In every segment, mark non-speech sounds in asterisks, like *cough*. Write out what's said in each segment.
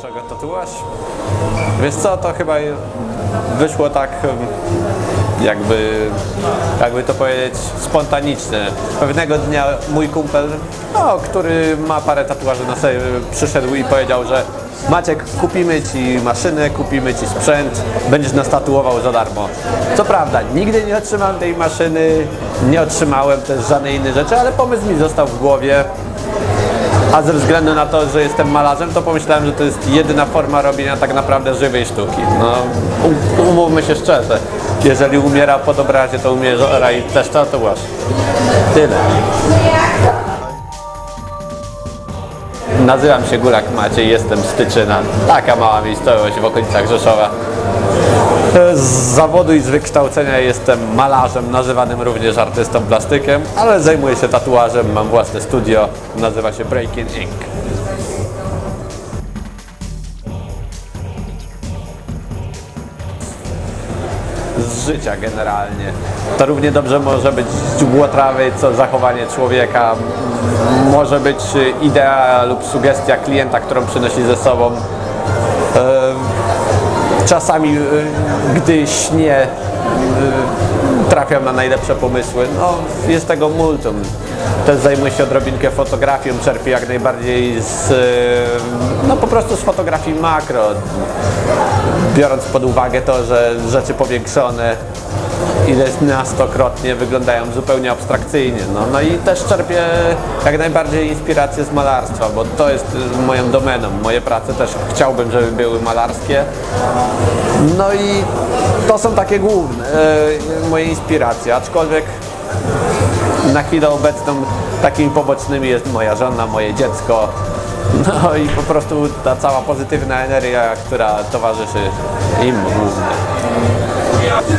Dlaczego tatuaż? Wiesz co, to chyba wyszło tak jakby, jakby to powiedzieć, spontaniczne. Pewnego dnia mój kumpel, no, który ma parę tatuaży na sobie, przyszedł i powiedział, że Maciek, kupimy Ci maszynę, kupimy Ci sprzęt, będziesz nas tatuował za darmo. Co prawda, nigdy nie otrzymałem tej maszyny, nie otrzymałem też żadnej innej rzeczy, ale pomysł mi został w głowie. A ze względu na to, że jestem malarzem, to pomyślałem, że to jest jedyna forma robienia tak naprawdę żywej sztuki. No, um, umówmy się szczerze, jeżeli umiera pod obrazie, to umiera i też tatuaż. Tyle. Nazywam się Gulak Maciej, jestem z Tyczyna. Taka mała miejscowość w okolicach Rzeszowa. Z zawodu i z wykształcenia jestem malarzem, nazywanym również artystą plastykiem, ale zajmuję się tatuażem, mam własne studio, nazywa się Breaking Ink. Z życia generalnie. To równie dobrze może być źdźbło trawy, co zachowanie człowieka. Może być idea lub sugestia klienta, którą przynosi ze sobą. Czasami, y, gdy śnię, y, trafiam na najlepsze pomysły. No, jest tego multum. Też zajmuję się odrobinkę fotografią, czerpię jak najbardziej z, y, no po prostu z fotografii makro. Biorąc pod uwagę to, że rzeczy powiększone ileś nastokrotnie wyglądają zupełnie abstrakcyjnie. No, no i też czerpię jak najbardziej inspirację z malarstwa, bo to jest y, moją domeną. Moje prace też chciałbym, żeby były malarskie. No i to są takie główne e, moje inspiracje, aczkolwiek na chwilę obecną takimi pobocznymi jest moja żona, moje dziecko. No i po prostu ta cała pozytywna energia, która towarzyszy im głównie.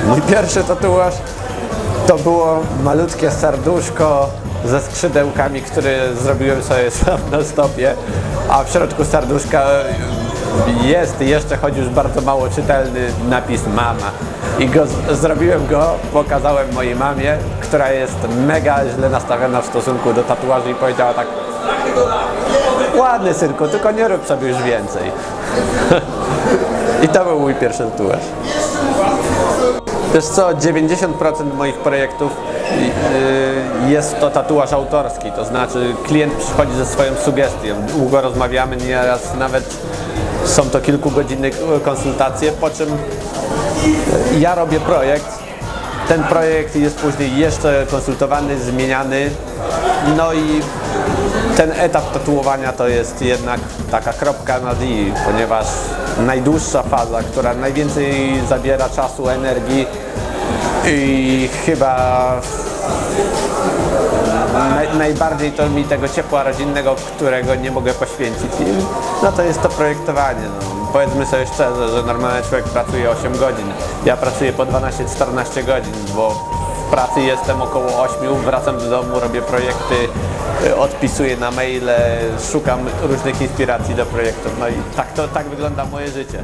Mój pierwszy tatuaż to było malutkie serduszko ze skrzydełkami, które zrobiłem sobie *laughs* sam na stopie, a w środku serduszka jest jeszcze, choć już bardzo mało czytelny napis mama. I go, zrobiłem go, pokazałem mojej mamie, która jest mega źle nastawiona w stosunku do tatuaży i powiedziała tak ładny synku, tylko nie rób sobie już więcej. I to był mój pierwszy tatuaż. Wiesz co, 90% moich projektów yy, jest to tatuaż autorski, to znaczy klient przychodzi ze swoją sugestią, długo rozmawiamy, nieraz nawet są to kilkugodzinne konsultacje, po czym ja robię projekt, ten projekt jest później jeszcze konsultowany, zmieniany, no i ten etap tatuowania to jest jednak taka kropka nad i, ponieważ najdłuższa faza, która najwięcej zabiera czasu, energii i chyba naj, najbardziej to mi tego ciepła rodzinnego, którego nie mogę poświęcić. No to jest to projektowanie. No. Powiedzmy sobie szczerze, że normalny człowiek pracuje 8 godzin. Ja pracuję po 12-14 godzin, bo pracy jestem około 8, wracam do domu, robię projekty, y, odpisuję na maile, szukam różnych inspiracji do projektów. No i tak to tak wygląda moje życie.